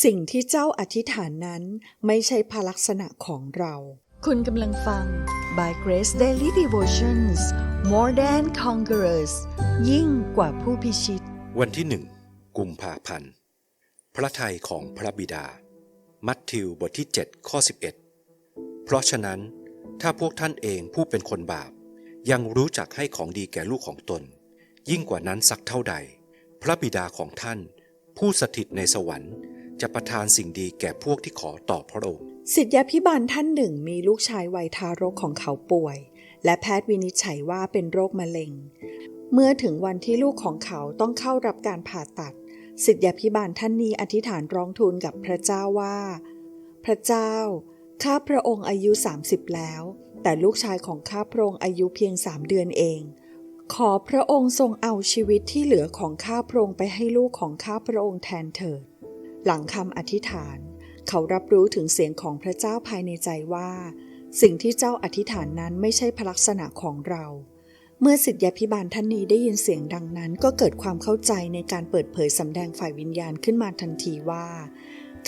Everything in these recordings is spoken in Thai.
สิ่งที่เจ้าอธิษฐานนั้นไม่ใช่พลักษณะของเรา คุณกำลังฟัง By Grace Daily Devotions More Than Conquerors ยิ่งกว่าผู้พิชิต วันที่หนึ่งกุมภาพันธ์ พระทัยของพระบิดา มัทธิวบทที่ 7 ข้อ 11 เพราะฉะนั้น ถ้าพวกท่านเองผู้เป็นคนบาป ยังรู้จักให้ของดีแก่ลูกของตน ยิ่งกว่านั้นสักเท่าใด พระบิดาของท่าน ผู้สถิตในสวรรค์ จะประทานสิ่งดีแก่พวกที่ขอต่อพระองค์สิทธยาพิบาลท่านหนึ่งมีลูกชายวัยทารกของเขาป่วย และแพทย์วินิจฉัยว่าเป็นโรคมะเร็ง เมื่อถึงวันที่ลูกของเขาต้องเข้ารับการผ่าตัด สิทธยาพิบาลท่านนี้อธิษฐานร้องทูลกับพระเจ้าว่า พระเจ้า ข้าพระองค์อายุ 30 แล้ว แต่ลูกชายของข้าพระองค์อายุเพียงสามเดือนเองขอพระองค์ทรงเอาชีวิตที่เหลือของข้าพระองค์ไปให้ลูกของข้าพระองค์แทนเถิด หลังคำอธิษฐาน เขารับรู้ถึงเสียงของพระเจ้าภายในใจว่า สิ่งที่เจ้าอธิษฐานนั้นไม่ใช่พลักษณะของเรา เมื่อสิทธยาพิบาลท่านนี้ได้ยินเสียงดังนั้น ก็เกิดความเข้าใจในการเปิดเผยสำแดงฝ่ายวิญญาณขึ้นมาทันทีว่า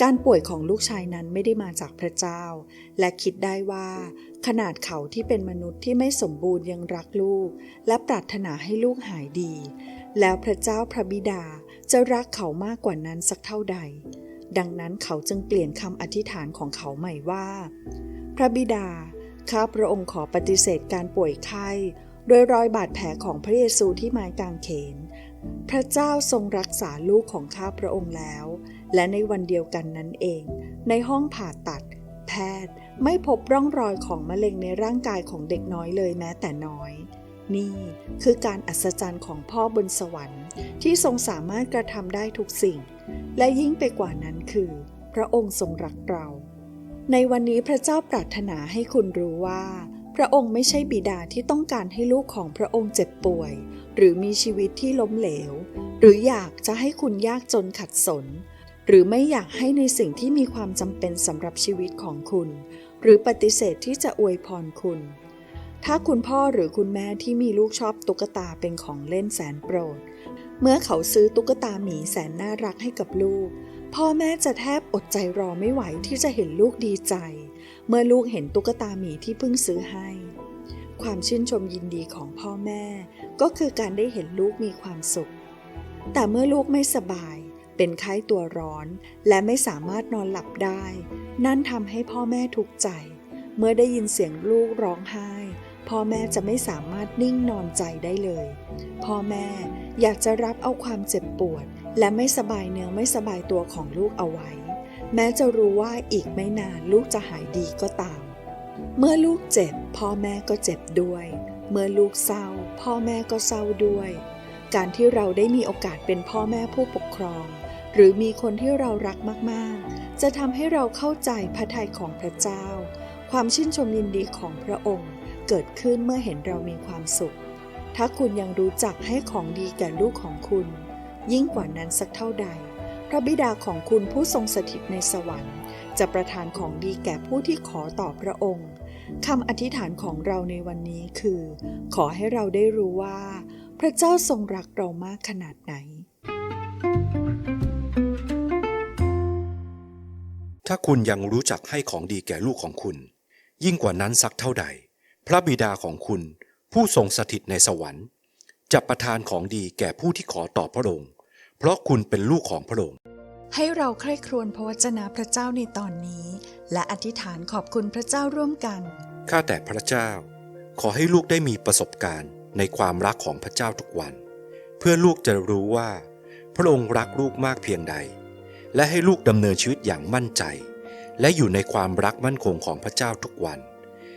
การป่วยของลูกชายนั้นไม่ได้มาจากพระเจ้า และคิดได้ว่า ขนาดเขาที่เป็นมนุษย์ที่ไม่สมบูรณ์ยังรักลูก และปรารถนาให้ลูกหายดี แล้วพระเจ้าพระบิดาจะรักเขามากกว่านั้นสักเท่าใด ดังนั้นเขาจึงเปลี่ยนคำอธิษฐานของเขาใหม่ว่า พระบิดา ข้าพระองค์ขอปฏิเสธการป่วยไข้โดยรอยบาดแผลของพระเยซูที่ไม้กางเขน พระเจ้าทรงรักษาลูกของข้าพระองค์แล้ว และในวันเดียวกันนั้นเอง ในห้องผ่าตัด แพทย์ไม่พบร่องรอยของมะเร็งในร่างกายของเด็กน้อยเลยแม้แต่น้อย นี่คือการอัศจรรย์ของพ่อบนสวรรค์ที่ทรงสามารถกระทำได้ทุกสิ่ง และยิ่งไปกว่านั้นคือ พระองค์ทรงรักเรา ในวันนี้พระเจ้าปรารถนาให้คุณรู้ว่า พระองค์ไม่ใช่บิดาที่ต้องการให้ลูกของพระองค์เจ็บป่วย หรือมีชีวิตที่ล้มเหลว หรืออยากจะให้คุณยากจนขัดสน หรือไม่อยากให้ในสิ่งที่มีความจำเป็นสำหรับชีวิตของคุณ หรือปฏิเสธที่จะอวยพรคุณ ถ้าคุณพ่อหรือคุณแม่ที่มีลูกชอบตุ๊กตาเป็นของเล่นแสนโปรด เมื่อเขาซื้อตุ๊กตาหมีแสนน่ารักให้กับลูก พ่อแม่จะแทบอดใจรอไม่ไหวที่จะเห็นลูกดีใจ เมื่อลูกเห็นตุ๊กตาหมีที่เพิ่งซื้อให้ ความชื่นชมยินดีของพ่อแม่ ก็คือการได้เห็นลูกมีความสุข แต่เมื่อลูกไม่สบาย เป็นไข้ตัวร้อน และไม่สามารถนอนหลับได้ นั่นทำให้พ่อแม่ทุกข์ใจ เมื่อได้ยินเสียงลูกร้องไห้ พ่อแม่จะไม่สามารถนิ่งนอนใจได้เลย พ่อแม่อยากจะรับเอาความเจ็บปวด และไม่สบายเนื้อไม่สบายตัวของลูกเอาไว้ แม้จะรู้ว่าอีกไม่นานลูกจะหายดีก็ตาม เมื่อลูกเจ็บ พ่อแม่ก็เจ็บด้วย เมื่อลูกเศร้า พ่อแม่ก็เศร้าด้วย การที่เราได้มีโอกาสเป็นพ่อแม่ผู้ปกครอง หรือมีคนที่เรารักมากๆ จะทำให้เราเข้าใจพระทัยของพระเจ้า ความชื่นชมยินดีของพระองค์ เกิดขึ้นเมื่อเห็นเรามีความสุข ถ้าคุณยังรู้จักให้ของดีแก่ลูกของคุณ ยิ่งกว่านั้นสักเท่าใด พระบิดาของคุณผู้ทรงสถิตในสวรรค์ จะประทานของดีแก่ผู้ที่ขอต่อพระองค์คำอธิษฐานของเราในวันนี้คือ ขอให้เราได้รู้ว่า พระเจ้าทรงรักเรามากขนาดไหน ถ้าคุณยังรู้จักให้ของดีแก่ลูกของคุณ ยิ่งกว่านั้นสักเท่าใด พระบิดาของคุณ ผู้ทรงสถิตในสวรรค์จะประทานของดีแก่ผู้ที่ขอต่อพระองค์ เพราะคุณเป็นลูกของพระองค์ ให้เราใคร่ครวญพระวจนะพระเจ้าในตอนนี้ และอธิษฐานขอบคุณพระเจ้าร่วมกัน ข้าแต่พระเจ้า ขอให้ลูกได้มีประสบการณ์ในความรักของพระเจ้าทุกวัน เพื่อลูกจะรู้ว่า พระองค์รักลูกมากเพียงใด และให้ลูกดำเนินชีวิตอย่างมั่นใจ และอยู่ในความรักมั่นคงของพระเจ้าทุกวัน